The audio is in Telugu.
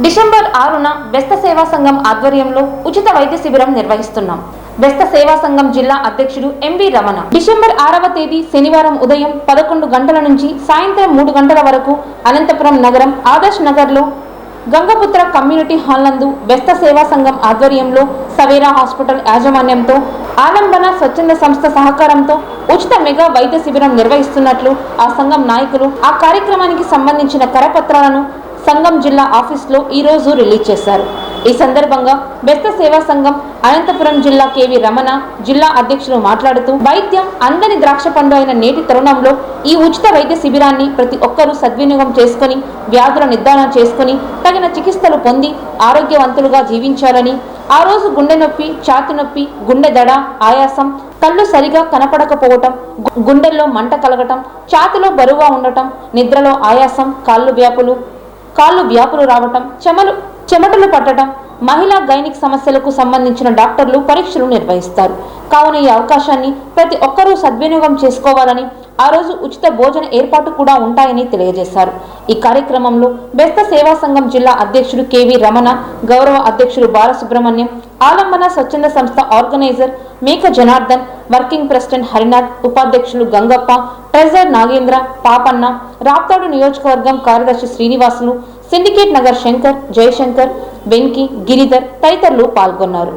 డిసెంబర్ ఆరున బెస్త సేవా సంఘం ఆధ్వర్యంలో ఉచిత వైద్య శిబిరం నిర్వహిస్తున్నాం. బెస్త సేవా సంఘం జిల్లా అధ్యక్షుడు ఎంవి రమణ. డిసెంబర్ ఆరవ తేదీ శనివారం ఉదయం పదకొండు గంటల నుంచి సాయంత్రం మూడు గంటల వరకు అనంతపురం నగరం ఆదర్శ్ నగర్లో గంగపుత్ర కమ్యూనిటీ హాల్ నందు బెస్త సేవా సంఘం ఆధ్వర్యంలో సవేరా హాస్పిటల్ యాజమాన్యంతో ఆలంబన స్వచ్ఛంద సంస్థ సహకారంతో ఉచిత మెగా వైద్య శిబిరం నిర్వహిస్తున్నట్లు ఆ సంఘం నాయకులు ఆ కార్యక్రమానికి సంబంధించిన కరపత్రాలను సంఘం జిల్లా ఆఫీస్లో ఈ రోజు రిలీజ్ చేశారు. ఈ సందర్భంగా బెస్త సేవా సంఘం అనంతపురం జిల్లా కేవి రమణ జిల్లా అధ్యక్షులు మాట్లాడుతూ వైద్యం అందని ద్రాక్ష పండు అయిన నేటి తరుణంలో ఈ ఉచిత వైద్య శిబిరాన్ని ప్రతి ఒక్కరూ సద్వినియోగం చేసుకుని వ్యాధుల నిర్ధారణ చేసుకుని తగిన చికిత్సలు పొంది ఆరోగ్యవంతులుగా జీవించాలని ఆ రోజు గుండె నొప్పి ఛాతి నొప్పి గుండె దడ ఆయాసం కళ్ళు సరిగా కనపడకపోవటం గు- గుండెల్లో మంట కలగటం ఛాతిలో బరువుగా ఉండటం నిద్రలో ఆయాసం కాళ్ళు వ్యాపులు కాళ్ళు వ్యాపులు రావటం చెమలు చెమటలు పట్టడం మహిళా గైనిక్ సమస్యలకు సంబంధించిన డాక్టర్లు పరీక్షలు నిర్వహిస్తారు. కావున ఈ అవకాశాన్ని ప్రతి ఒక్కరూ సద్వినియోగం చేసుకోవాలని ఆ రోజు ఉచిత భోజన ఏర్పాటు కూడా ఉంటాయని తెలియజేశారు. ఈ కార్యక్రమంలో బెస్త సేవా సంఘం జిల్లా అధ్యక్షుడు కెవి రమణ గౌరవ అధ్యక్షుడు బాలసుబ్రహ్మణ్యం ఆలంబన స్వచ్ఛంద సంస్థ ఆర్గనైజర్ మేక జనార్దన్ వర్కింగ్ ప్రెసిడెంట్ హరినాథ్ ఉపాధ్యక్షులు గంగప్ప ట్రెజర్ నాగేంద్ర పాపన్న రాప్తాడు నియోజకవర్గం కార్యదర్శి శ్రీనివాసులు సిండికేట్ నగర్ శంకర్ జయశంకర్ వెంకి గిరిధర్ తదితరులు పాల్గొన్నారు.